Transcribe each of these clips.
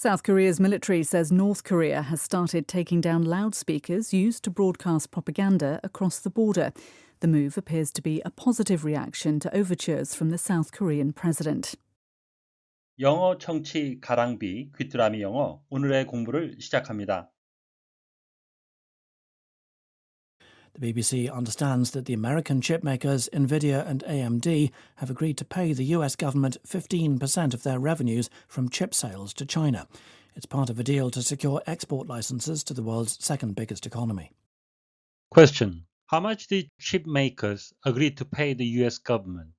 South Korea's military says North Korea has started taking down loudspeakers used to broadcast propaganda across the border. The move appears to be a positive reaction to overtures from the South Korean president. 영어 청취 가랑비 귀뚜라미 영어 오늘의 공부를 시작합니다. The BBC understands that the American chipmakers Nvidia and AMD have agreed to pay the US government 15% of their revenues from chip sales to China. It's part of a deal to secure export licenses to the world's second biggest economy. Question. How much did chip makers agree to pay the US government?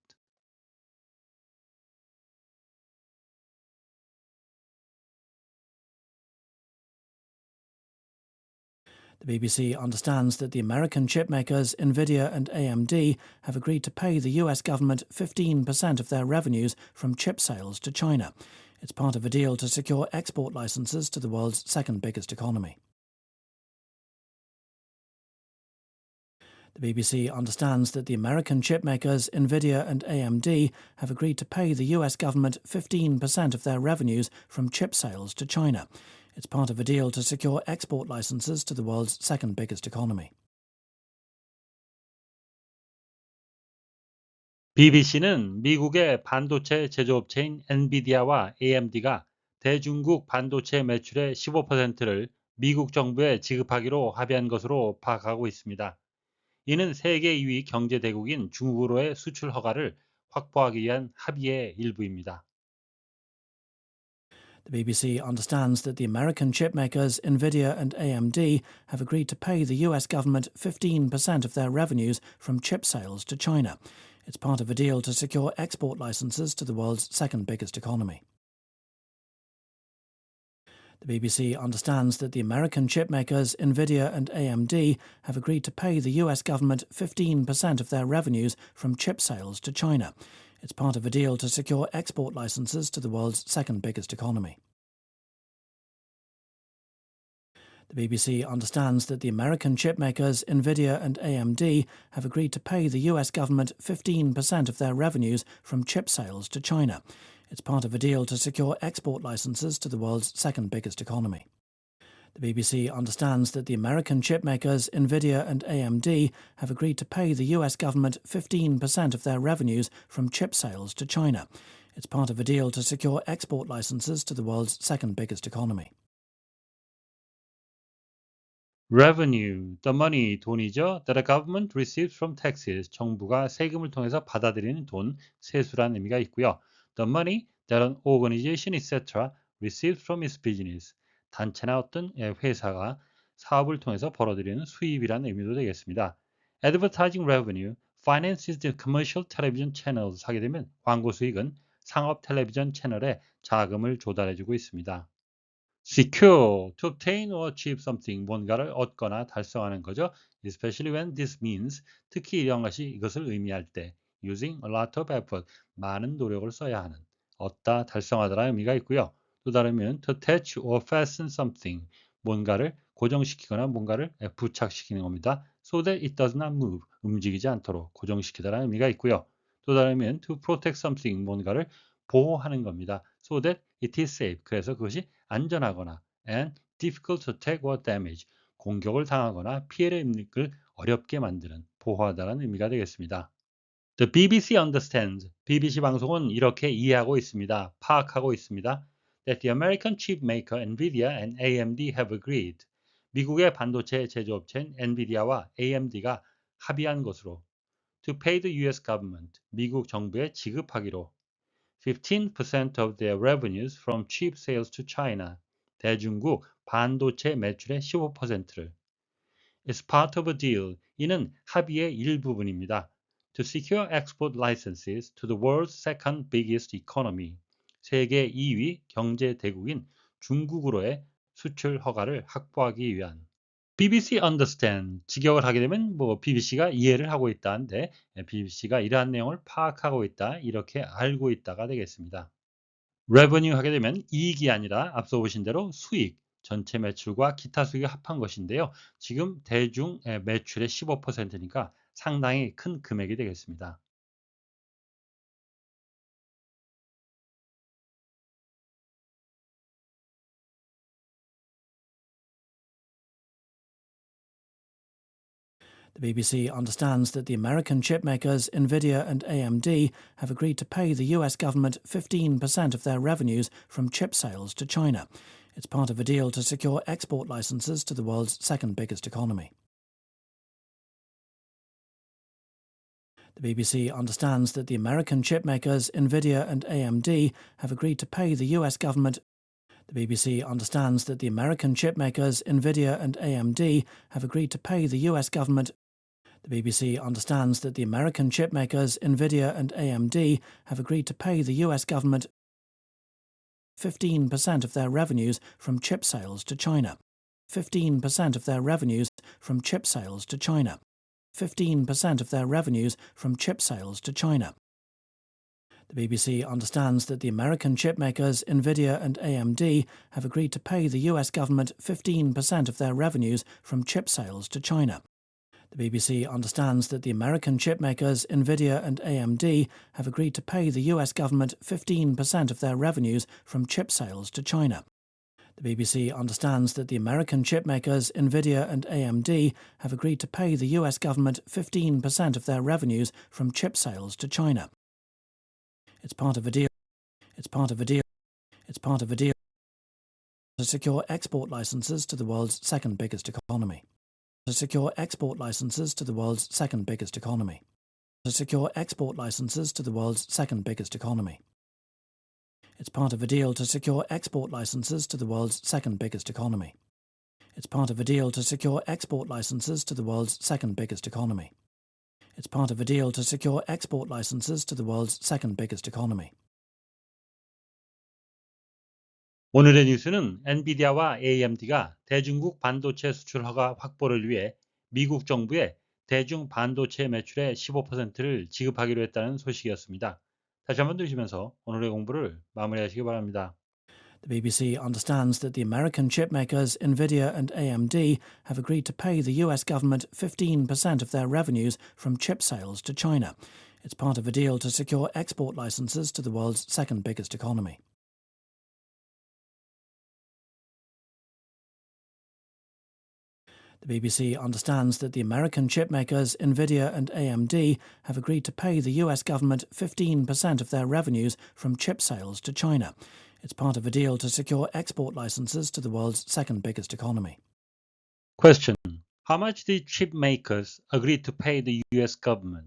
The BBC understands that the American chipmakers Nvidia and AMD have agreed to pay the US government 15% of their revenues from chip sales to China. It's part of a deal to secure export licenses to the world's second biggest economy. The BBC understands that the American chipmakers Nvidia and AMD have agreed to pay the US government 15% of their revenues from chip sales to China. It's part of a deal to secure export licenses to the world's second biggest economy. BBC는 미국의 반도체 제조업체인 엔비디아와 AMD가 대중국 반도체 매출의 15%를 미국 정부에 지급하기로 합의한 것으로 파악하고 있습니다. 이는 세계 2위 경제대국인 중국으로의 수출 허가를 확보하기 위한 합의의 일부입니다. The BBC understands that the American chipmakers Nvidia and AMD have agreed to pay the US government 15% of their revenues from chip sales to China. It's part of a deal to secure export licenses to the world's second biggest economy. The BBC understands that the American chipmakers Nvidia and AMD have agreed to pay the US government 15% of their revenues from chip sales to China. It's part of a deal to secure export licenses to the world's second biggest economy. The BBC understands that the American chipmakers Nvidia and AMD have agreed to pay the US government 15% of their revenues from chip sales to China. It's part of a deal to secure export licenses to the world's second biggest economy. The BBC understands that the American chipmakers Nvidia and AMD have agreed to pay the US government 15% of their revenues from chip sales to China. It's part of a deal to secure export licenses to the world's second biggest economy. Revenue, the money, 돈이죠. That a government receives from taxes, 정부가 세금을 통해서 받아들이는 돈, 세수라는 의미가 있고요. The money that an organization, etc. receives from its business, 단체나 어떤 회사가 사업을 통해서 벌어들이는 수입이라는 의미도 되겠습니다. Advertising revenue finances the commercial television channels 하게 되면 광고 수익은 상업 텔레비전 채널에 자금을 조달해주고 있습니다. secure, to obtain or achieve something, 뭔가를 얻거나 달성하는 거죠. especially when this means, 특히 이런 것이 이것을 의미할 때 using a lot of effort, 많은 노력을 써야 하는 얻다, 달성하다라는 의미가 있고요. 또 다르면 to attach or fasten something, 뭔가를 고정시키거나 뭔가를 부착시키는 겁니다. so that it does not move, 움직이지 않도록 고정시키다라는 의미가 있고요. 또 다르면 to protect something, 뭔가를 보호하는 겁니다. so that it is safe, 그래서 그것이 안전하거나 and difficult to attack or damage, 공격을 당하거나 피해를 입는 걸 어렵게 만드는 보호하다라는 의미가 되겠습니다. The BBC understands. BBC 방송은 이렇게 이해하고 있습니다. 파악하고 있습니다. That the American chip maker Nvidia and AMD have agreed. 미국의 반도체 제조업체인 엔비디아와 AMD가 합의한 것으로 to pay the US government. 미국 정부에 지급하기로 15% of their revenues from chip sales to China. 대중국 반도체 매출의 15%를 is part of a deal. 이는 합의의 일부분입니다. To secure export licenses to the world's second biggest economy. 세계 2위 경제 대국인 중국으로의 수출 허가를 확보하기 위한 BBC understand 직역을 하게 되면 뭐 BBC가 이해를 하고 있다는데 BBC가 이러한 내용을 파악하고 있다 이렇게 알고 있다가 되겠습니다. revenue 하게 되면 이익이 아니라 앞서 보신 대로 수익 전체 매출과 기타 수익이 합한 것인데요. 지금 대중 매출의 15%니까 상당히 큰 금액이 되겠습니다. The BBC understands that the American chipmakers Nvidia and AMD have agreed to pay the US government 15% of their revenues from chip sales to China. It's part of a deal to secure export licenses to the world's second biggest economy. The BBC understands that the American chip makers Nvidia and AMD have agreed to pay the US government the BBC understands that the American chip makers Nvidia and AMD have agreed to pay the US government the BBC understands that the American chip makers Nvidia and AMD have agreed to pay the US government 15% of their revenues from chip sales to China. 15% of their revenues from chip sales to China. 15% of their revenues from chip sales to China. The BBC understands that the American chip makers Nvidia and AMD have agreed to pay the US government 15% of their revenues from chip sales to China. The BBC understands that the American chip makers Nvidia and AMD have agreed to pay the US government 15% of their revenues from chip sales to China. The BBC understands that the American chip makers Nvidia and AMD have agreed to pay the US government 15% of their revenues from chip sales to China. It's part of a deal. It's part of a deal. It's part of a deal to secure export licenses to the world's second biggest economy to secure export licenses to the world's second biggest economy. To secure export licenses to the world's second biggest economy. It's part of a deal to secure export licenses to the world's second biggest economy. It's part of a deal to secure export licenses to the world's second biggest economy. It's part of a deal to secure export licenses to the world's second biggest economy. 오늘의 뉴스는 엔비디아와 AMD가 대중국 반도체 수출 허가 확보를 위해 미국 정부에 대중 반도체 매출의 15%를 지급하기로 했다는 소식이었습니다. 다시 한번 들으시면서 오늘의 공부를 마무리하시기 바랍니다. The BBC understands that the American chip makers Nvidia and AMD have agreed to pay the US government 15% of their revenues from chip sales to China. It's part of a deal to secure export licenses to the world's second biggest economy. The BBC understands that the American chip makers Nvidia and AMD have agreed to pay the US government 15% of their revenues from chip sales to China. It's part of a deal to secure export licenses to the world's second biggest economy. Question. How much did chip makers agree to pay the US government?